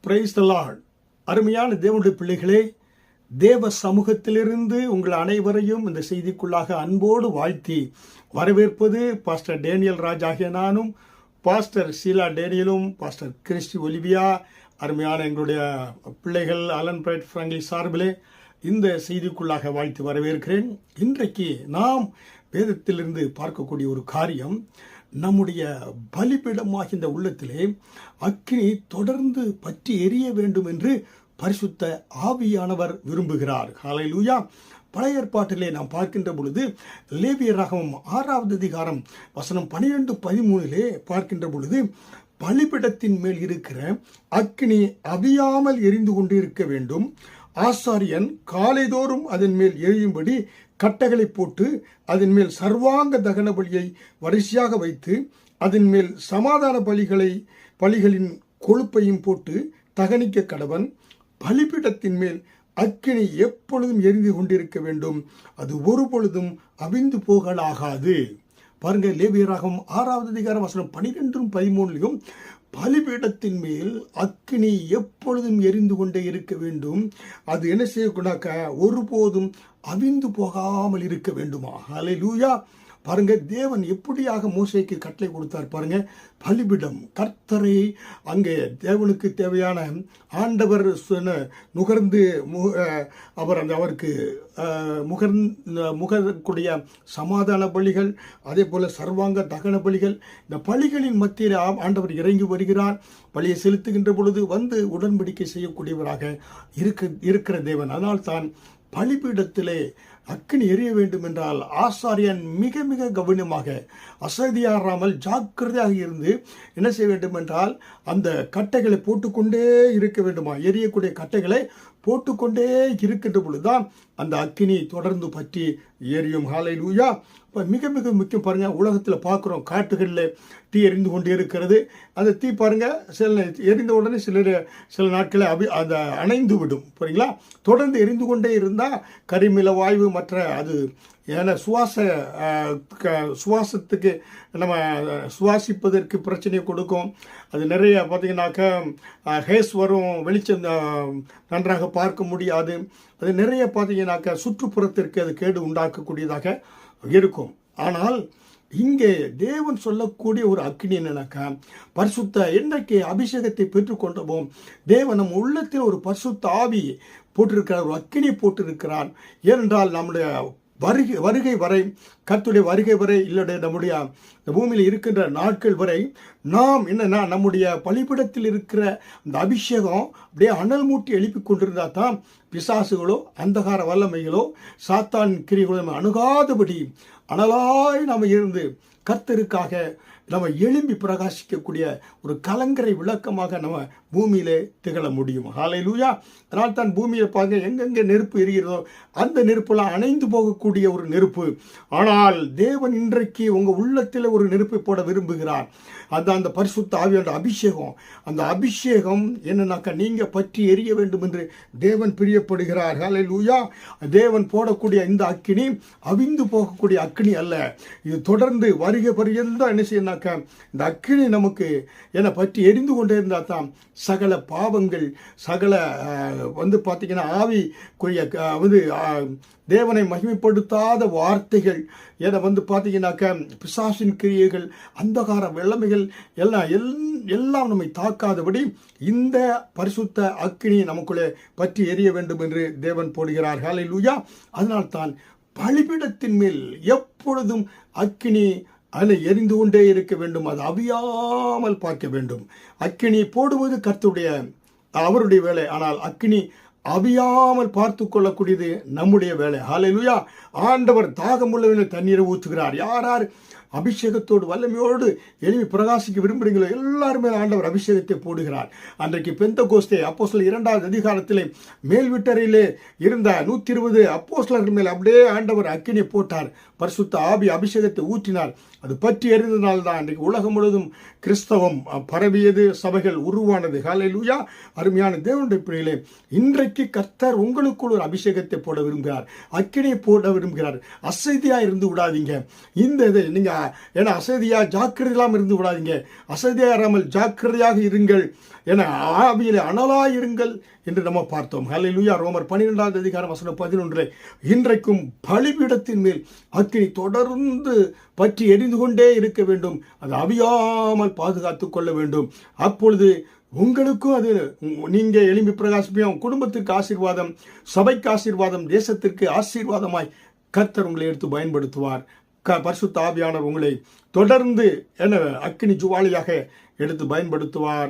Price அருமையான தேவனுடைய பிள்ளைகளே தேவ சமூகத்திலிருந்து உங்கள் அனைவரையும் இந்த செய்திக்குள்ளாக அன்போடு வாழ்த்தி வரவேற்பது பாஸ்டர் டேனியல் ராஜ் ஆகிய நானும் பாஸ்டர் ஷீலா டேனியலும் பாஸ்டர் கிறிஸ்டி ஒலிவியா அருமையான எங்களுடைய பிள்ளைகள் அலன் பிரைட் ஃப்ராங்க்லி சார்பிலே இந்த செய்திக்குள்ளாக வாழ்த்து வரவேற்கிறேன். இன்றைக்கு நாம் வேதத்திலிருந்து பார்க்கக்கூடிய ஒரு காரியம் நம்முடைய பலிபீடமாகிய இந்த உள்ளத்திலே அக்கினி தொடர்ந்து பற்றி எரிய வேண்டும் என்று பரிசுத்த ஆவியானவர் விரும்புகிறார். ஹalleluya. பழைய ஏற்பாட்டிலே நாம் பார்க்கின்ற பொழுது லேவிய ரகமும் ஆறாவது அதிகாரம் வசனம் பனிரெண்டு பதிமூணிலே பார்க்கின்ற பொழுது பலிபிடத்தின் மேல் இருக்கிற அக்னி அவியாமல் எரிந்து கொண்டு இருக்க வேண்டும். ஆசாரியன் காலைதோறும் அதன் மேல் எரியும்படி கட்டைகளை போட்டு அதன் மேல் சர்வாங்க தகன பலியை வரிசையாக வைத்து அதன் மேல் சமாதான பலிகளை பலிகளின் கொழுப்பையும் போட்டு தகனிக்க கடவன் பலிபீடத்தின் மேல் அக்கினி எப்பொழுதும் எரிந்து கொண்டிருக்க வேண்டும். அது ஒரு பொழுதும் அவிந்து போகலாகாது. பாருங்க லேவியராகும் ஆறாவது அதிகாரம் வசனம் பனிரெண்டும் பதிமூணுலையும் பலிபீடத்தின் மேல் அக்கினி எப்பொழுதும் எரிந்து கொண்டே இருக்க வேண்டும். அது என்ன செய்யக்கூடாக்க ஒருபோதும் அவிந்து போகாமல் இருக்க வேண்டுமா? அலை லூயா பாருங்க தேவன் எப்படியாக மோசைக்கு கட்டளை கொடுத்தார் பாருங்க. பலிபிடம் கர்த்தரை அங்கே தேவனுக்கு தேவையான ஆண்டவர் நுகர்ந்து மு- அவர் அந்த அவருக்கு முகர் முகக்கூடிய சமாதான பலிகள் அதே போல சர்வாங்க தகன பலிகள் இந்த பலிகளின் மத்தியில் ஆண்டவர் இறங்கி வருகிறார். பலியை செலுத்துகின்ற பொழுது வந்து உடன்படிக்கை செய்யக்கூடியவராக இருக்க இருக்கிற தேவன். அதனால் தான் பலிபீடத்திலே அக்கினி எரிய வேண்டும் என்றால் ஆசாரியன் மிக மிக கவனமாக அசதியாராமல் ஜாக்கிரதையாக இருந்து என்ன செய்ய வேண்டும் என்றால் அந்த கட்டைகளை போட்டுக்கொண்டே இருக்க வேண்டுமா? எரியக்கூடிய கட்டைகளை போட்டுக்கொண்டே இருக்கின்ற பொழுதுதான் அந்த அக்கினி தொடர்ந்து பற்றி எரியும் ஹாலை லூயா இப்போ மிக மிக முக்கியம் பாருங்கள் உலகத்தில் பார்க்குறோம் காட்டுகளில் தீ எரிந்து கொண்டே இருக்கிறது. அந்த தீ பாருங்கள் சில எரிந்த உடனே சில சில நாட்களை அபி அந்த அணைந்து விடும் புரியுங்களா? தொடர்ந்து எரிந்து கொண்டே இருந்தால் கரிமில வாய்வு மற்ற அது ஏன்னா சுவாச க- சுவாசத்துக்கு நம்ம சுவாசிப்பதற்கு பிரச்சனையை கொடுக்கும். அது நிறைய பார்த்தீங்கன்னாக்க ஹேஸ் வரும் வெளிச்சம் நன்றாக பார்க்க முடியாது. அது நிறைய பார்த்திங்கனாக்கா சுற்றுப்புறத்திற்கு அது கேடு உண்டாக்கக்கூடியதாக இருக்கும். ஆனால் இங்கே தேவன் சொல்லக்கூடிய ஒரு அக்னி என்னன்னாக்கா பரிசுத்த என்றைக்கு அபிஷேகத்தை பெற்றுக்கொண்டோமோ தேவன் நம் உள்ளத்தில் ஒரு பரிசுத்த ஆவி போட்டிருக்கிறார் ஒரு அக்கினி போட்டிருக்கிறார். ஏனென்றால் நம்முடைய வருகை வருகை வரை கத்துடைய வருகை வரை இல்லைடைய நம்முடைய பூமியில் இருக்கின்ற நாட்கள் வரை நாம் என்னென்னா நம்முடைய பலிபிடத்தில் இருக்கிற அந்த அபிஷேகம் அப்படியே அனல் மூட்டி எழுப்பி கொண்டிருந்தா தான் பிசாசுகளோ அந்தகார வல்லமைகளோ சாத்தான் கிரிகளோ நம்ம அணுகாதபடி அனலாய் நாம் இருந்து கர்த்தருக்காக நம்ம எழும்பி பிரகாசிக்கக்கூடிய ஒரு கலங்கரை விளக்கமாக நம்ம பூமியிலே திகழ முடியும். ஹாலை லூயா அதனால் தான் பூமியை பார்க்க எங்கெங்கே நெருப்பு எரிகிறதோ அந்த நெருப்பெல்லாம் அணைந்து போகக்கூடிய ஒரு நெருப்பு. ஆனால் தேவன் இன்றைக்கு உங்கள் உள்ளத்தில் ஒரு நெருப்பை போட விரும்புகிறார். அந்த அந்த பரிசுத்த ஆவியோட அபிஷேகம். அந்த அபிஷேகம் என்னன்னாக்கா நீங்கள் பற்றி எரிய வேண்டும் என்று தேவன் பிரியப்படுகிறார். ஹாலை லூயா தேவன் போடக்கூடிய இந்த அக்கினி அவிந்து போகக்கூடிய அக்கினி அல்ல. இது தொடர்ந்து வருகை பரியந்தான் என்ன செய்யணாக்கா இந்த அக்கினி நமக்கு என்னை பற்றி எரிந்து கொண்டே இருந்தால் தான் சகல பாவங்கள் சகல வந்து பார்த்தீங்கன்னா ஆவி குறிய வந்து தேவனை மகிமைப்படுத்தாத வார்த்தைகள். என வந்து பார்த்தீங்கன்னாக்க பிசாசின் கிரியைகள் அந்தகார வெள்ளமைகள் எல்லாம் எல் எல்லாம் நம்மை தாக்காதபடி இந்த பரிசுத்த அக்கினி நமக்குள்ளே பற்றி எரிய வேண்டும் என்று தேவன் போடுகிறார். ஹalleluya அதனால்தான் பலிபீடத்தின் மேல் எப்பொழுதும் அக்கினி அதில் எரிந்து கொண்டே இருக்க வேண்டும் அது அவியாமல் பார்க்க வேண்டும். அக்கினி போடுவது கர்த்துடைய அவருடைய வேலை. ஆனால் அக்கினி அவியாமல் பார்த்து கொள்ளக்கூடியது நம்முடைய வேலை. ஹாலையிலுயா ஆண்டவர் தாகமுள்ளவனை தண்ணீரை ஊற்றுகிறார். யார் யார்? அபிஷேகத்தோடு வல்லமையோடு எளிமை பிரகாசிக்க விரும்புகிறீங்களோ எல்லாருமே ஆண்டவர் அபிஷேகத்தை போடுகிறார். அன்றைக்கு பெந்த கோஸ்தே அப்போ இரண்டாவது அதிகாரத்திலே மேல்விட்டறையிலே இருந்த நூற்றி இருபது அப்போஸ்லர்கள் மேல் அப்படியே ஆண்டவர் அக்கினி போட்டார். பரிசுத்த ஆபி அபிஷேகத்தை ஊற்றினார். அது பற்றி எறிந்ததால் தான் இன்றைக்கு உலகம் முழுவதும் கிறிஸ்தவம் பரவியது சபைகள் உருவானது. ஹalleluya. அருமையான தேவனுடைய பிள்ளைகளே இன்றைக்கு கர்த்தர் உங்களுக்குள் ஒரு அபிஷேகத்தை போட விரும்புகிறார். அக்கினை போட விரும்புகிறார். அசதியா இருந்து விடாதீங்க. இந்த இதை நீங்கள் ஏன்னா அசதியாக ஜாக்கிரதையெல்லாம் இருந்து விடாதீங்க. அசதியாக இராமல் ஜாக்கிரதையாக இருங்கள் என ஆவியில் அனலாய் இருங்கள் என்று நம்ம பார்த்தோம். ஹalleluya ரோமர் பன்னிரெண்டாவது அதிகாரம் வசனம் பதினொன்று இன்றைக்கும் பலிபீடத்தின் மேல் அக்கினி தொடர்ந்து பற்றி எரிந்து கொண்டே இருக்க வேண்டும். அது அவியாமல் பாதுகாத்து கொள்ள வேண்டும். அப்பொழுது உங்களுக்கும் அது நீங்கள் எலும்பி பிரகாசிப்பியும் குடும்பத்திற்கு ஆசீர்வாதம் சபைக்கு ஆசீர்வாதம் தேசத்திற்கு ஆசீர்வாதமாய் கர்த்தர் உங்களை எடுத்து பயன்படுத்துவார். க பரிசுத்த ஆவியானவர் உங்களை தொடர்ந்து என்ன அக்கினி ஜுவாலியாக எடுத்து பயன்படுத்துவார்.